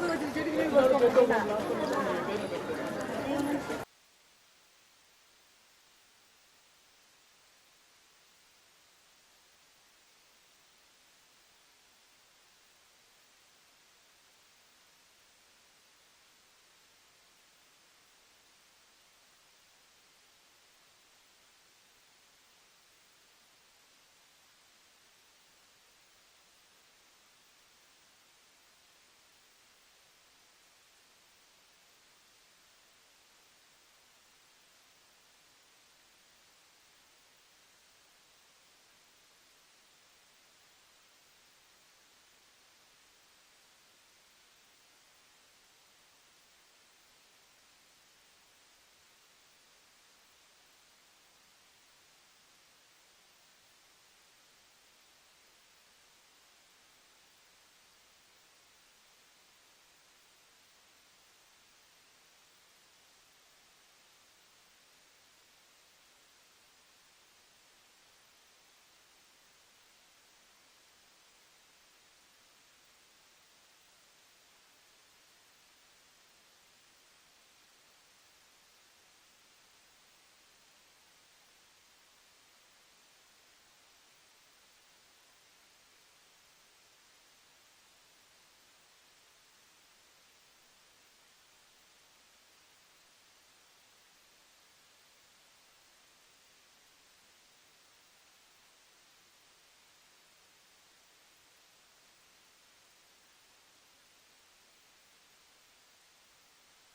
Yardım edileceğiz.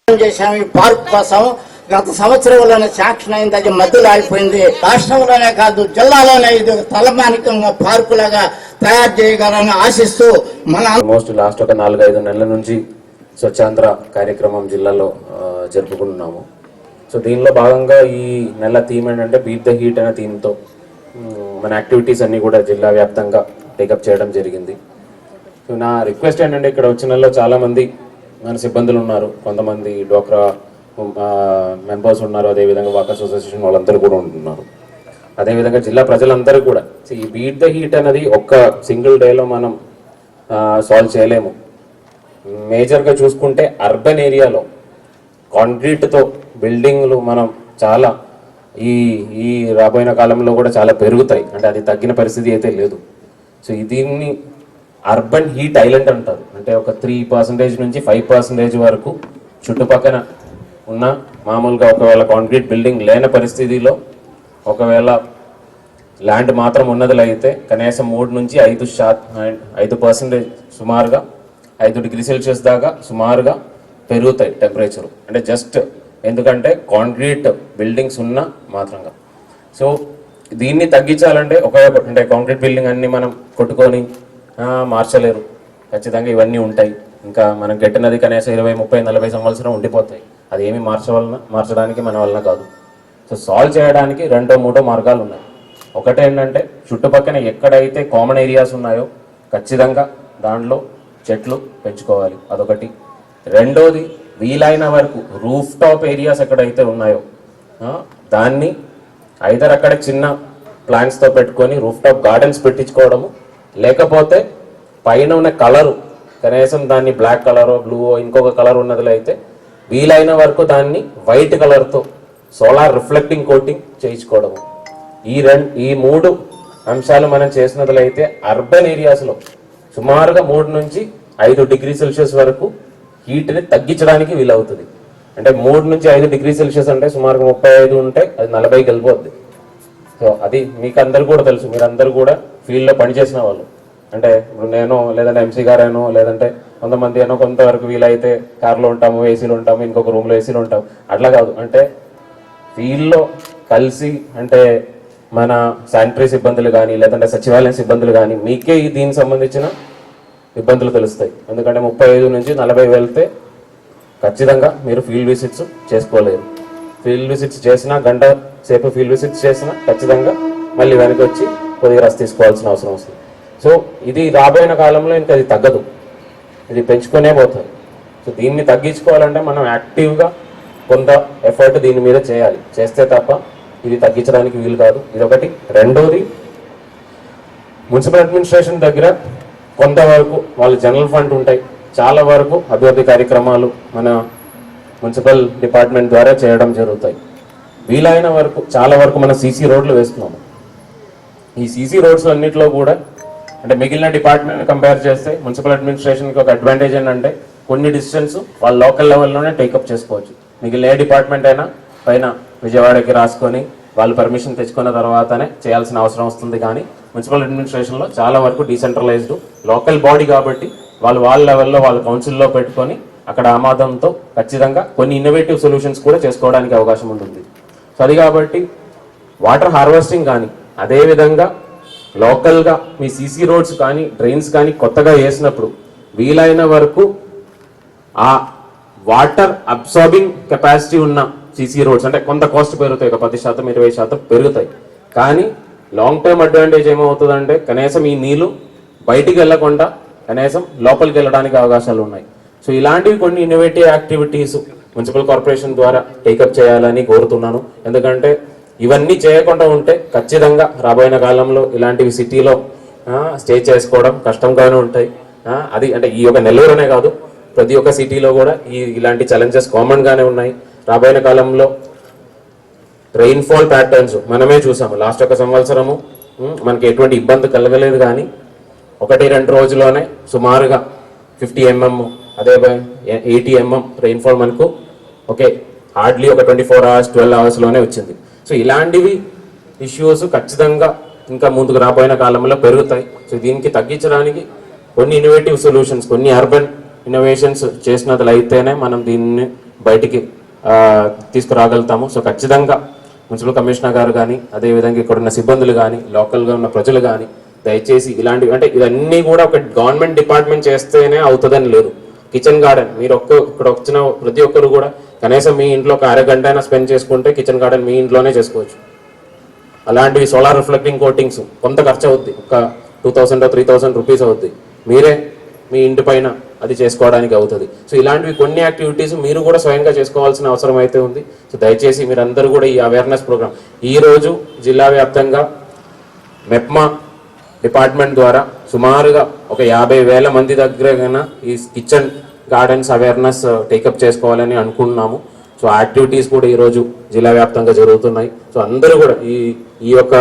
చేశాము ఈ పార్క్ కోసం గత సంవత్సరంలోనే శాంక్షన్ అయింది అది మధ్యలో ఆగిపోయింది. రాష్ట్రంలోనే కాదు జిల్లాలోనే ఇది తలమానికంగా పార్కు లాగా తయారు చేయగలని ఆశిస్తూ మన ఆల్మోస్ట్ లాస్ట్ ఒక నాలుగైదు నెలల నుంచి స్వచ్ఛాంధ్ర కార్యక్రమం జిల్లాలో జరుపుకుంటున్నాము. సో దీనిలో భాగంగా ఈ నెల థీమ్ ఏంటంటే బీట్ ద హీట్ అనే థీమ్తో మన యాక్టివిటీస్ అన్నీ కూడా జిల్లా వ్యాప్తంగా టేకప్ చేయడం జరిగింది. సో నా రిక్వెస్ట్ ఏంటంటే ఇక్కడ వచ్చిన చాలామంది చాలా మంది మన సిబ్బందులు ఉన్నారు. కొంతమంది డోక్రా మెంబర్స్ ఉన్నారు. అదేవిధంగా వాకర్స్ అసోసియేషన్ వాళ్ళందరూ కూడా ఉంటున్నారు. అదేవిధంగా జిల్లా ప్రజలందరూ కూడా. ఈ బీట్ ద హీట్ అనేది ఒక్క సింగిల్ డేలో మనం సాల్వ్ చేయలేము. మేజర్గా చూసుకుంటే అర్బన్ ఏరియాలో కాంక్రీట్తో బిల్డింగ్లు మనం చాలా ఈ ఈ రాబోయిన కాలంలో కూడా చాలా పెరుగుతాయి. అంటే అది తగ్గిన పరిస్థితి అయితే లేదు. సో దీన్ని అర్బన్ హీట్ ఐలాండ్ అంటారు. అంటే ఒక త్రీ పర్సెంటేజ్ నుంచి ఫైవ్ పర్సెంటేజ్ వరకు చుట్టుపక్కన ఉన్న మామూలుగా ఒకవేళ కాంక్రీట్ బిల్డింగ్ లేని పరిస్థితిలో ఒకవేళ ల్యాండ్ మాత్రం ఉన్నదిలో అయితే కనీసం మూడు నుంచి ఐదు శాత ఐదు పర్సెంటేజ్ సుమారుగా ఐదు డిగ్రీ సెల్సియస్ దాకా సుమారుగా పెరుగుతాయి టెంపరేచర్ అంటే జస్ట్ ఎందుకంటే కాంక్రీట్ బిల్డింగ్స్ ఉన్న మాత్రంగా. సో దీన్ని తగ్గించాలంటే ఒక అంటే కాంక్రీట్ బిల్డింగ్ అన్ని మనం కొట్టుకొని మార్చలేరు. ఖచ్చితంగా ఇవన్నీ ఉంటాయి. ఇంకా మనం గట్టినది కనీసం ఇరవై ముప్పై నలభై సంవత్సరం ఉండిపోతాయి. అది ఏమి మార్చవలన మార్చడానికి మన వలన కాదు. సో సాల్వ్ చేయడానికి రెండో మూడో మార్గాలు ఉన్నాయి. ఒకటి ఏంటంటే చుట్టుపక్కన ఎక్కడైతే కామన్ ఏరియాస్ ఉన్నాయో ఖచ్చితంగా దాంట్లో చెట్లు పెంచుకోవాలి. అదొకటి. రెండోది వీలైన వరకు రూఫ్ టాప్ ఏరియాస్ ఎక్కడైతే ఉన్నాయో దాన్ని ఐదర్ అక్కడ చిన్న ప్లాంట్స్తో పెట్టుకొని రూఫ్ టాప్ గార్డెన్స్ పెట్టించుకోవడము లేకపోతే పైన ఉన్న కలరు కనీసం దాన్ని బ్లాక్ కలరో బ్లూ ఇంకొక కలర్ ఉన్నదిలో అయితే వీలైన వరకు దాన్ని వైట్ కలర్తో సోలార్ రిఫ్లెక్టింగ్ కోటింగ్ చేయించుకోవడము. ఈ రెండు ఈ మూడు అంశాలు మనం చేసినట్లయితే అర్బన్ ఏరియాస్లో సుమారుగా మూడు నుంచి ఐదు డిగ్రీ సెల్సియస్ వరకు హీట్ని తగ్గించడానికి వీలవుతుంది. అంటే మూడు నుంచి ఐదు డిగ్రీ సెల్సియస్ అంటే సుమారుగా ముప్పై ఐదు ఉంటే అది నలభైకి వెళ్ళిపోద్ది సో అది మీకు అందరు కూడా తెలుసు. మీరందరూ కూడా ఫీల్డ్లో పనిచేసిన వాళ్ళు. అంటే ఇప్పుడు నేను లేదంటే ఎంసీ గారేనో లేదంటే కొంతమంది ఏనో కొంతవరకు వీలైతే కార్లో ఉంటాము ఏసీలో ఉంటాము ఇంకొక రూమ్లో ఏసీలో ఉంటాము. అట్లా కాదు. అంటే ఫీల్డ్లో కలిసి అంటే మన శానిటరీ సిబ్బందులు కానీ లేదంటే సచివాలయం సిబ్బందులు కానీ మీకే దీనికి సంబంధించిన ఇబ్బందులు తెలుస్తాయి. ఎందుకంటే ముప్పై ఐదు నుంచి నలభై వెళ్తే ఖచ్చితంగా మీరు ఫీల్డ్ విజిట్స్ చేసుకోలేరు. ఫీల్డ్ విజిట్స్ చేసినా గంట సేపు ఫీల్డ్ విజిట్స్ చేసినా ఖచ్చితంగా మళ్ళీ వెనక్కి వచ్చి కొద్దిగా రస్ తీసుకోవాల్సిన అవసరం వస్తుంది. సో ఇది రాబోయిన కాలంలో ఇంకా అది తగ్గదు. ఇది పెంచుకునే పోతుంది. సో దీన్ని తగ్గించుకోవాలంటే మనం యాక్టివ్గా కొంత ఎఫర్ట్ దీని మీద చేయాలి. చేస్తే తప్ప ఇది తగ్గించడానికి వీలు కాదు. ఇదొకటి. రెండోది మున్సిపల్ అడ్మినిస్ట్రేషన్ దగ్గర కొంతవరకు వాళ్ళు జనరల్ ఫండ్ ఉంటాయి. చాలా వరకు అభివృద్ధి కార్యక్రమాలు మన మున్సిపల్ డిపార్ట్మెంట్ ద్వారా చేయడం జరుగుతాయి. వీలైన వరకు చాలా వరకు మన సీసీ రోడ్లు వేస్తున్నాము. ఈ సీసీ రోడ్స్ అన్నింటిలో కూడా అంటే మిగిలిన డిపార్ట్మెంట్ కంపేర్ చేస్తే మున్సిపల్ అడ్మినిస్ట్రేషన్కి ఒక అడ్వాంటేజ్ ఏంటంటే కొన్ని డిస్టెన్స్ వాళ్ళ లోకల్ లెవెల్లోనే టేకప్ చేసుకోవచ్చు. మిగిలిన ఏ డిపార్ట్మెంట్ అయినా పైన విజయవాడకి రాసుకొని వాళ్ళు పర్మిషన్ తెచ్చుకున్న తర్వాతనే చేయాల్సిన అవసరం వస్తుంది. కానీ మున్సిపల్ అడ్మినిస్ట్రేషన్లో చాలా వరకు డీసెంట్రలైజ్డ్ లోకల్ బాడీ కాబట్టి వాళ్ళు వాళ్ళ లెవెల్లో వాళ్ళ కౌన్సిల్లో పెట్టుకొని అక్కడ ఆమాదంతో ఖచ్చితంగా కొన్ని ఇన్నోవేటివ్ సొల్యూషన్స్ కూడా చేసుకోవడానికి అవకాశం ఉంటుంది. సో అది కాబట్టి వాటర్ హార్వెస్టింగ్ కానీ అదేవిధంగా లోకల్గా మీ సీసీ రోడ్స్ కానీ డ్రైన్స్ కానీ కొత్తగా వేసినప్పుడు వీలైన వరకు ఆ వాటర్ అబ్సార్బింగ్ కెపాసిటీ ఉన్న సీసీ రోడ్స్ అంటే కొంత కాస్ట్ పెరుగుతాయి ఒక పది శాతం ఇరవై శాతం పెరుగుతాయి. కానీ లాంగ్ టర్మ్ అడ్వాంటేజ్ ఏమవుతుందంటే కనీసం ఈ నీళ్ళు బయటికి వెళ్ళకుండా కనీసం లోపలికి వెళ్ళడానికి అవకాశాలు ఉన్నాయి. సో ఇలాంటివి కొన్ని ఇన్నోవేటివ్ యాక్టివిటీస్ మున్సిపల్ కార్పొరేషన్ ద్వారా టేకప్ చేయాలని కోరుతున్నాను. ఎందుకంటే ఇవన్నీ చేయకుండా ఉంటే ఖచ్చితంగా రాబోయే కాలంలో ఇలాంటివి సిటీలో స్టే చేసుకోవడం కష్టంగానే ఉంటాయి. అది అంటే ఈ యొక్క నెల్లూరునే కాదు ప్రతి ఒక్క సిటీలో కూడా ఈ ఇలాంటి ఛాలెంజెస్ కామన్గానే ఉన్నాయి. రాబోయే కాలంలో రెయిన్ఫాల్ ప్యాటర్న్స్ మనమే చూసాము. లాస్ట్ ఒక సంవత్సరము మనకి ఎటువంటి ఇబ్బంది కలగలేదు కానీ ఒకటి రెండు రోజుల్లోనే సుమారుగా ఫిఫ్టీ ఎంఎం అదే ఎయిటీ ఎంఎం రెయిన్ఫాల్ మనకు ఓకే హార్డ్లీ ఒక ట్వంటీ ఫోర్ అవర్స్ ట్వెల్వ్ అవర్స్లోనే వచ్చింది. సో ఇలాంటివి ఇష్యూస్ ఖచ్చితంగా ఇంకా ముందుకు రాబోయిన కాలంలో పెరుగుతాయి. సో దీనికి తగ్గించడానికి కొన్ని ఇన్నోవేటివ్ సొల్యూషన్స్ కొన్ని అర్బన్ ఇన్నోవేషన్స్ చేసినట్లయితేనే మనం దీన్ని బయటికి తీసుకురాగలుగుతాము. సో ఖచ్చితంగా మున్సిపల్ కమిషనర్ గారు కానీ అదేవిధంగా ఇక్కడ ఉన్న సిబ్బందులు కానీ లోకల్గా ఉన్న ప్రజలు కానీ దయచేసి ఇలాంటివి అంటే ఇవన్నీ కూడా ఒక గవర్నమెంట్ డిపార్ట్మెంట్ చేస్తేనే అవుతుందని లేదు. కిచెన్ గార్డెన్ మీరు ఒక్క ఇక్కడ వచ్చిన ప్రతి ఒక్కరు కూడా కనీసం మీ ఇంట్లో ఒక అరగంట అయినా స్పెండ్ చేసుకుంటే కిచెన్ గార్డెన్ మీ ఇంట్లోనే చేసుకోవచ్చు. అలాంటివి సోలార్ రిఫ్లెక్టింగ్ కోటింగ్స్ కొంత ఖర్చు అవుద్ది. ఒక two thousand three thousand rupees అవుద్ది. మీరే మీ ఇంటి పైన అది చేసుకోవడానికి అవుతుంది. సో ఇలాంటివి కొన్ని యాక్టివిటీస్ మీరు కూడా స్వయంగా చేసుకోవాల్సిన అవసరం అయితే ఉంది. సో దయచేసి మీరందరూ కూడా ఈ అవేర్నెస్ ప్రోగ్రామ్ ఈ రోజు జిల్లా వ్యాప్తంగా మెప్మా డిపార్ట్మెంట్ ద్వారా సుమారుగా ఒక యాభై వేల మంది దగ్గర ఈ కిచెన్ గార్డెన్స్ అవేర్నెస్ టేకప్ చేసుకోవాలని అనుకుంటున్నాము. సో యాక్టివిటీస్ కూడా ఈరోజు జిల్లా వ్యాప్తంగా జరుగుతున్నాయి. సో అందరూ కూడా ఈ ఈ యొక్క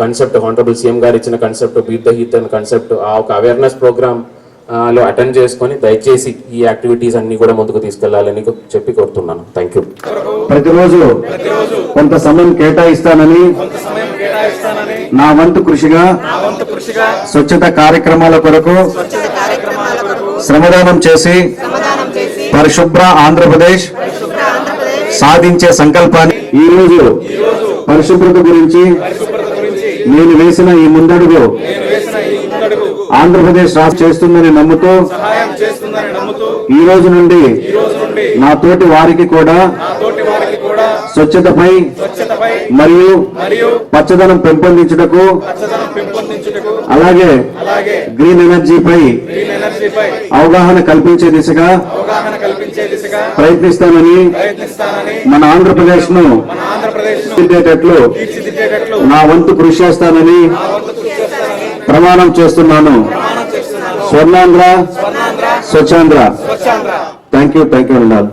కన్సెప్ట్ హానరబుల్ సీఎం గారు ఇచ్చిన కన్సెప్ట్ బీట్ ద హీత్ అనే కన్సెప్ట్ ఆ ఒక అవేర్నెస్ ప్రోగ్రామ్లో అటెండ్ చేసుకొని దయచేసి ఈ యాక్టివిటీస్ అన్ని కూడా ముందుకు తీసుకెళ్ళాలని చెప్పి కోరుతున్నాను. థ్యాంక్ యూ ప్రతిరోజు కొంత సమయం కేటాయిస్తానని నా వంతు కృషిగా స్వచ్ఛత కార్యక్రమాల కొరకు శ్రమదానం చేసి పరిశుభ్ర ఆంధ్రప్రదేశ్ సాధించే సంకల్పాన్ని ఈ రోజు పరిశుభ్రత గురించి నేను వేసిన ఈ ముందడుగు ఆంధ్రప్రదేశ్ రాష్ట్ర చేస్తుందని నమ్ముతూ ఈ రోజు నుండి నా తోటి వారికి కూడా స్వచ్ఛతపై మరియు పచ్చదనం పెంపొందించుటకు అలాగే గ్రీన్ ఎనర్జీపై అవగాహన కల్పించే దిశగా ప్రయత్నిస్తానని మన ఆంధ్రప్రదేశ్ను తీర్చిదిద్దేటట్లు నా వంతు కృషి చేస్తానని ప్రమాణం చేస్తున్నాను. Swarnandhra Swachhandhra. Thank you thank you అన్నారు